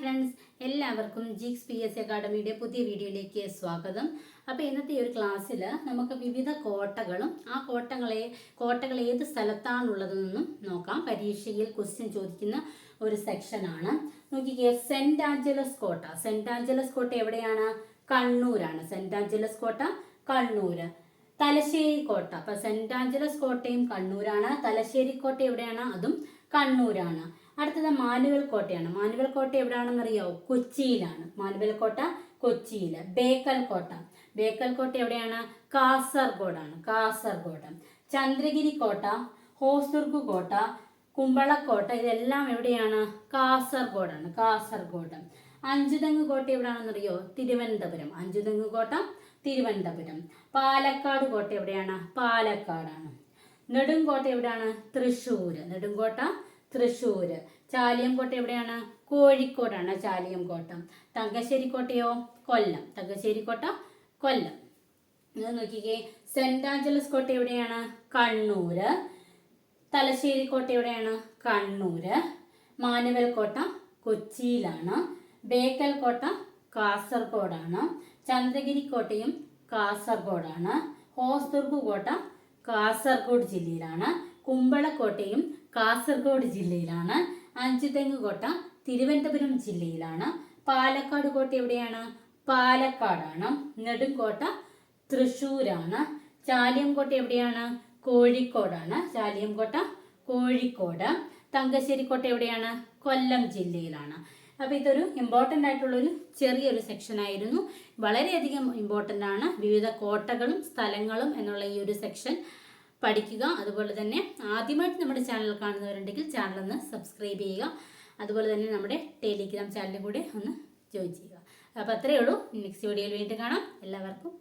Friends എല്ലാവർക്കും ജിക്സ് P S അക്കാഡമിയുടെ പുതിയ വീഡിയോയിലേക്ക് സ്വാഗതം. അപ്പോൾ ഇന്നത്തെ ഈ ഒരു ക്ലാസ്സിൽ നമുക്ക് വിവിധ കോട്ടകളും ആ കോട്ടകളെ കോട്ടകൾ ഏത് സ്ഥലത്താണുള്ളതെന്നും നോക്കാം. പരീക്ഷയിൽ ക്വസ്റ്റ്യൻ ചോദിക്കുന്ന ഒരു സെക്ഷനാണ് നോക്കിക്കേ സെന്റ് ആഞ്ചലസ് കോട്ട. സെന്റ് ആഞ്ചലസ് കോട്ട എവിടെയാണ്? കണ്ണൂരാണ്. സെന്റ് ആഞ്ചലസ് കോട്ട കണ്ണൂര്. തലശ്ശേരി കോട്ട. അപ്പൊ സെന്റ് ആഞ്ചലസ് കോട്ടയും കണ്ണൂരാണ്. തലശ്ശേരി കോട്ട എവിടെയാണ്? അതും കണ്ണൂരാണ്. അടുത്തത് മാനുവൽ കോട്ടയാണ് മാനുവൽ കോട്ട എവിടെയാണെന്ന് അറിയാവോ കൊച്ചിയിലാണ്. മാനുവൽ കോട്ട കൊച്ചിയിൽ ബേക്കൽ കോട്ട ബേക്കൽ കോട്ട എവിടെയാണ്? കാസർഗോഡാണ്. കാസർഗോഡ്. ചന്ദ്രഗിരി കോട്ട ഹോസ്ദുർഗ് കോട്ട കുമ്പളക്കോട്ട ഇതെല്ലാം എവിടെയാണ്? കാസർഗോഡാണ്. കാസർഗോഡ്. അഞ്ചുതെങ്ങ് കോട്ട എവിടെയാണെന്നറിയോ? തിരുവനന്തപുരം. അഞ്ചുതെങ്ങ് കോട്ട തിരുവനന്തപുരം. പാലക്കാട് കോട്ട എവിടെയാണ്? പാലക്കാടാണ്. നെടുങ്കോട്ട എവിടെയാണ്? തൃശ്ശൂര്. നെടുങ്കോട്ട തൃശ്ശൂര്. ചാലിയംകോട്ട എവിടെയാണ്? കോഴിക്കോടാണ് ചാലിയംകോട്ട. തങ്കശ്ശേരിക്കോട്ടയോ? കൊല്ലം. തങ്കശ്ശേരിക്കോട്ട കൊല്ലം. ഇത് നോക്കിക്കേ. സെന്റ് ആഞ്ചലസ് കോട്ട എവിടെയാണ്? കണ്ണൂർ തലശ്ശേരി കോട്ട എവിടെയാണ്? കണ്ണൂർ മാനുവൽ കോട്ട കൊച്ചിയിലാണ്. ബേക്കൽ കോട്ട കാസർഗോഡാണ്. ചന്ദ്രഗിരി കോട്ടയും കാസർഗോഡാണ്. ഹോസ്ദുർഗ് കോട്ട കാസർഗോഡ് ജില്ലയിലാണ്. കുമ്പളക്കോട്ടയും കാസർഗോഡ് ജില്ലയിലാണ്. അഞ്ചുതെങ്ങ് കോട്ട തിരുവനന്തപുരം ജില്ലയിലാണ്. പാലക്കാട് കോട്ട എവിടെയാണ്? പാലക്കാടാണ്. നെടുങ്കോട്ട തൃശ്ശൂരാണ്. ചാലിയംകോട്ട എവിടെയാണ്? കോഴിക്കോടാണ്. ചാലിയംകോട്ട കോഴിക്കോട്. തങ്കശ്ശേരി കോട്ട എവിടെയാണ്? കൊല്ലം ജില്ലയിലാണ്. അപ്പോൾ ഇതൊരു ഇമ്പോർട്ടന്റ് ആയിട്ടുള്ളൊരു ചെറിയൊരു സെക്ഷൻ ആയിരുന്നു. വളരെയധികം ഇമ്പോർട്ടന്റ് ആണ്. വിവിധ കോട്ടകളും സ്ഥലങ്ങളും എന്നുള്ള ഈ ഒരു സെക്ഷൻ പഠിക്കുക. അതുപോലെ തന്നെ ആദ്യമായിട്ട് നമ്മുടെ ചാനൽ കാണുന്നവരുണ്ടെങ്കിൽ ചാനൽ ഒന്ന് സബ്സ്ക്രൈബ് ചെയ്യുക. അതുപോലെ തന്നെ നമ്മുടെ ടെലിഗ്രാം ചാനലും കൂടി ഒന്ന് ജോയിൻ ചെയ്യുക. അപ്പോൾ അത്രയേ ഉള്ളൂ. നെക്സ്റ്റ് വീഡിയോയിൽ വീണ്ടും കാണാം. എല്ലാവർക്കും